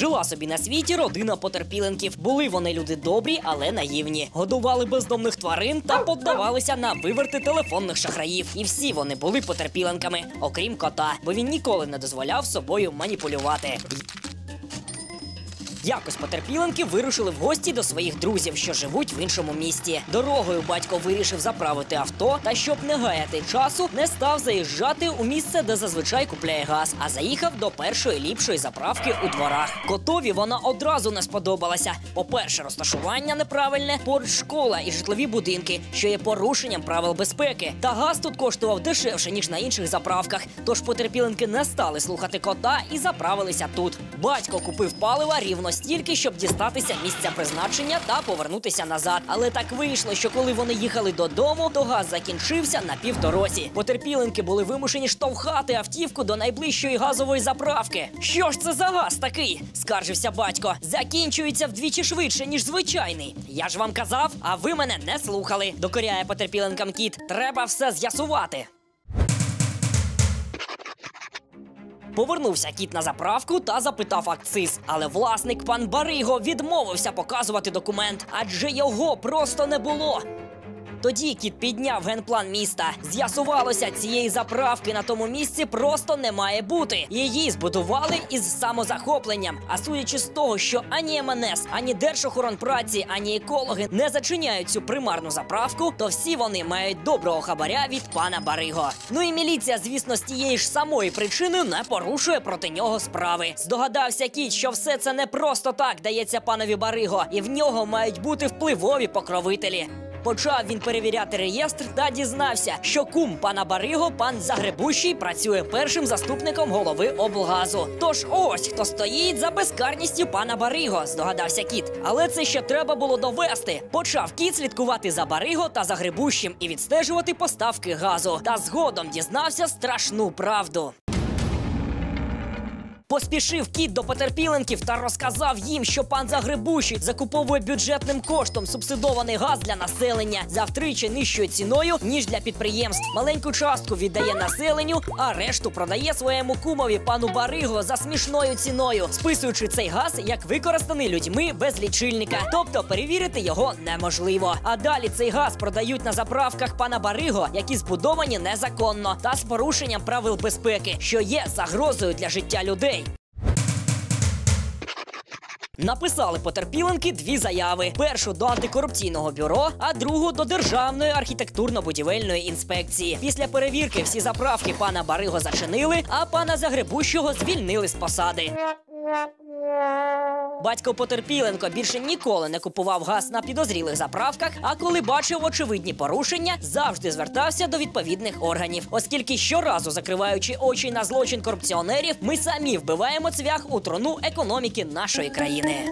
Жила собі на світі родина потерпіленків. Були вони люди добрі, але наївні. Годували бездомних тварин та поддавалися на виверти телефонних шахраїв. І всі вони були потерпіленками, окрім кота, бо він ніколи не дозволяв собою маніпулювати. Якось потерпіленки вирушили в гості до своїх друзів, що живуть в іншому місті. Дорогою батько вирішив заправити авто, та щоб не гаяти часу, не став заїжджати у місце, де зазвичай купляє газ, а заїхав до першої ліпшої заправки у дворах. Котові вона одразу не сподобалася. По-перше, розташування неправильне, поруч школа і житлові будинки, що є порушенням правил безпеки. Та газ тут коштував дешевше ніж на інших заправках. Тож потерпіленки не стали слухати кота і заправилися тут. Батько купив палива рівно стільки, щоб дістатися місця призначення та повернутися назад. Але так вийшло, що коли вони їхали додому, то газ закінчився на півдорозі. Потерпіленки були вимушені штовхати автівку до найближчої газової заправки. Що ж це за газ такий? скаржився батько. Закінчується вдвічі швидше, ніж звичайний. Я ж вам казав, а ви мене не слухали. Докоряє потерпіленкам кіт. Треба все з'ясувати. Повернувся кіт на заправку та запитав акциз. Але власник пан Бариго відмовився показувати документ, адже його просто не було. Тоді кіт підняв генплан міста. З'ясувалося, цієї заправки на тому місці просто не має бути. Її збудували із самозахопленням. А судячи з того, що ані МНС, ані Держохоронпраці, ані екологи не зачиняють цю примарну заправку, то всі вони мають доброго хабаря від пана Бариго. Ну і міліція, звісно, з тієї ж самої причини не порушує проти нього справи. Здогадався кіт, що все це не просто так дається панові Бариго, і в нього мають бути впливові покровителі. Почав він перевіряти реєстр та дізнався, що кум пана Бариго, пан Загребущий, працює першим заступником голови облгазу. Тож ось хто стоїть за безкарністю пана Бариго, здогадався кіт. Але це ще треба було довести. Почав кіт слідкувати за Бариго та Загребущим і відстежувати поставки газу. Та згодом дізнався страшну правду. Поспішив кіт до потерпіленків та розказав їм, що пан Загребущий закуповує бюджетним коштом субсидований газ для населення за втричі нижчою ціною, ніж для підприємств. Маленьку частку віддає населенню, а решту продає своєму кумові пану Бариго за смішною ціною, списуючи цей газ як використаний людьми без лічильника. Тобто перевірити його неможливо. А далі цей газ продають на заправках пана Бариго, які збудовані незаконно та з порушенням правил безпеки, що є загрозою для життя людей. Написали потерпіленки дві заяви: першу до антикорупційного бюро, а другу до Державної архітектурно-будівельної інспекції. Після перевірки всі заправки пана Бариго зачинили, а пана Загребущого звільнили з посади. Батько Потерпіленко більше ніколи не купував газ на підозрілих заправках. А коли бачив очевидні порушення, завжди звертався до відповідних органів, оскільки щоразу закриваючи очі на злочин корупціонерів, ми самі вбиваємо цвях у трону економіки нашої країни.